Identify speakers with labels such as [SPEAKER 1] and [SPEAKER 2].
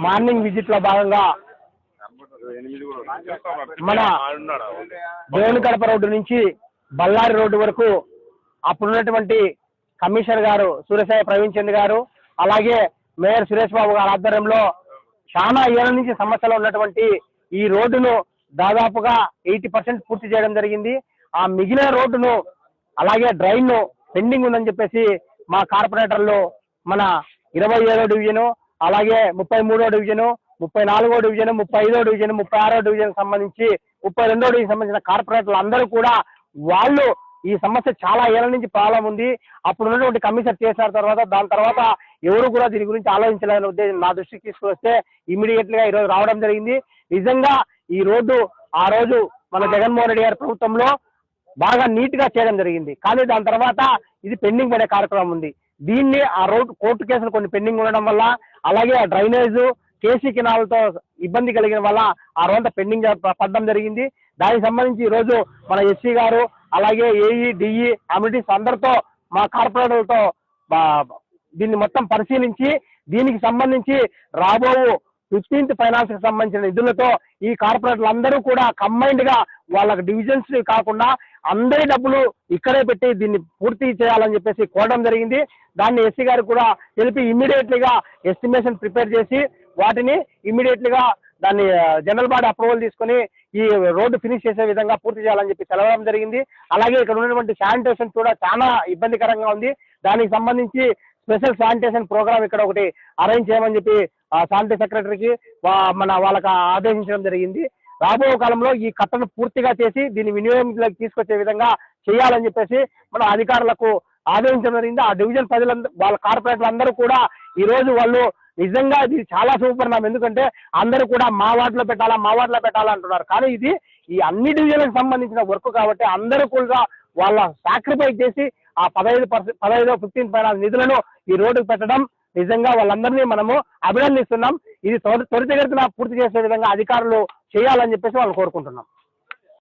[SPEAKER 1] Morning విజిట్లో భాగంగా మన దేవునికడప road నుంచి బళ్ళారి రోడ్డు వరకు అప్పుడున్నటువంటి కమిషనర్ గారు సూర్యసాయి ప్రవీణ్ చంద్ గారు అలాగే మేయర్ సురేష్ బాబు గారి ఆధ్వర్యంలో చాలా ఏళ్ళ నుంచి సమస్యలు ఉన్నటువంటి ఈ రోడ్డును దాదాపుగా ఎయిటీ పర్సెంట్ పూర్తి చేయడం జరిగింది. ఆ మిగిలిన రోడ్డును అలాగే డ్రైన్ను పెండింగ్ ఉందని చెప్పేసి మా కార్పొరేటర్లు మన ఇరవై ఏడో డివిజను అలాగే ముప్పై మూడో డివిజను ముప్పై నాలుగో డివిజన్ ముప్పై ఐదో డివిజన్ ముప్పై ఆరో డివిజన్ సంబంధించి ముప్పై రెండో డివిజన్ సంబంధించిన కార్పొరేటర్లు అందరూ కూడా వాళ్ళు ఈ సమస్య చాలా ఏళ్ళ నుంచి ప్రాబ్లం ఉంది. అప్పుడు ఉన్నటువంటి కమిషనర్ చేసిన తర్వాత దాని తర్వాత ఎవరు కూడా దీని గురించి ఆలోచించలేని ఉద్దేశం నా దృష్టికి తీసుకొస్తే ఇమీడియట్గా ఈరోజు రావడం జరిగింది. నిజంగా ఈ రోడ్డు ఆ రోజు మన జగన్మోహన్ రెడ్డి గారి ప్రభుత్వంలో బాగా నీట్గా చేయడం జరిగింది. కానీ దాని తర్వాత ఇది పెండింగ్ పడే కార్యక్రమం ఉంది. దీన్ని ఆ రోడ్ కోర్టు కేసులు కొన్ని పెండింగ్ ఉండడం వల్ల అలాగే ఆ డ్రైనేజ్ కేసీ కినాలతో ఇబ్బంది కలిగిన వల్ల ఆ రోడ్డు పెండింగ్ పడడం జరిగింది. దానికి సంబంధించి ఈ రోజు మన ఎస్సీ గారు అలాగే ఏఈ డిఈ కమిటీస్ అందరితో మా కార్పొరేటర్లతో దీన్ని మొత్తం పరిశీలించి దీనికి సంబంధించి రాబో ఫిఫ్టీన్త్ ఫైనాన్స్కి సంబంధించిన నిధులతో ఈ కార్పొరేటర్లు అందరూ కూడా కంబైన్డ్గా వాళ్ళకి డివిజన్స్ కాకుండా అందరి డబ్బులు ఇక్కడే పెట్టి దీన్ని పూర్తి చేయాలని చెప్పేసి కోరడం జరిగింది. దాన్ని ఎస్సీ గారు కూడా తెలిపి ఇమ్మీడియట్లీగా ఎస్టిమేషన్ ప్రిపేర్ చేసి వాటిని ఇమ్మీడియట్లీగా దాన్ని జనరల్ బాడీ అప్రూవల్ తీసుకొని ఈ రోడ్డు ఫినిష్ చేసే విధంగా పూర్తి చేయాలని చెప్పి తెలవడం జరిగింది. అలాగే ఇక్కడ ఉన్నటువంటి శానిటేషన్ కూడా చాలా ఇబ్బందికరంగా ఉంది. దానికి సంబంధించి స్పెషల్ శానిటేషన్ ప్రోగ్రామ్ ఇక్కడ ఒకటి అరేంజ్ చేయమని చెప్పి శానిటరీ సెక్రటరీకి మన వాళ్ళకి ఆదేశించడం జరిగింది. రాబో కాలంలో ఈ కట్టను పూర్తిగా చేసి దీన్ని వినియోగంలోకి తీసుకొచ్చే విధంగా చేయాలని చెప్పేసి మన అధికారులకు ఆదేశించడం జరిగింది. ఆ డివిజన్ ప్రజలందరూ వాళ్ళ కార్పొరేటర్లందరూ కూడా ఈ రోజు వాళ్ళు నిజంగా ఇది చాలా సూపరిణామం ఎందుకంటే అందరూ కూడా మా వార్డులో పెట్టాలా మా వాటిలో పెట్టాలా అంటున్నారు. కానీ ఇది ఈ అన్ని డివిజన్లకు సంబంధించిన వర్క్ కాబట్టి అందరూ కూడా వాళ్ళ సాక్రిఫైస్ చేసి ఆ పదహైదు పర్సెంట్ పదహైదు ఫిఫ్టీన్ పైన నిధులను ఈ రోడ్డుకు పెట్టడం నిజంగా వాళ్ళందరినీ మనము అభినందిస్తున్నాం. ఇది త్వరితగతిన పూర్తి చేసే విధంగా అధికారులు చేయాలని చెప్పేసి వాళ్ళు కోరుకుంటున్నాం.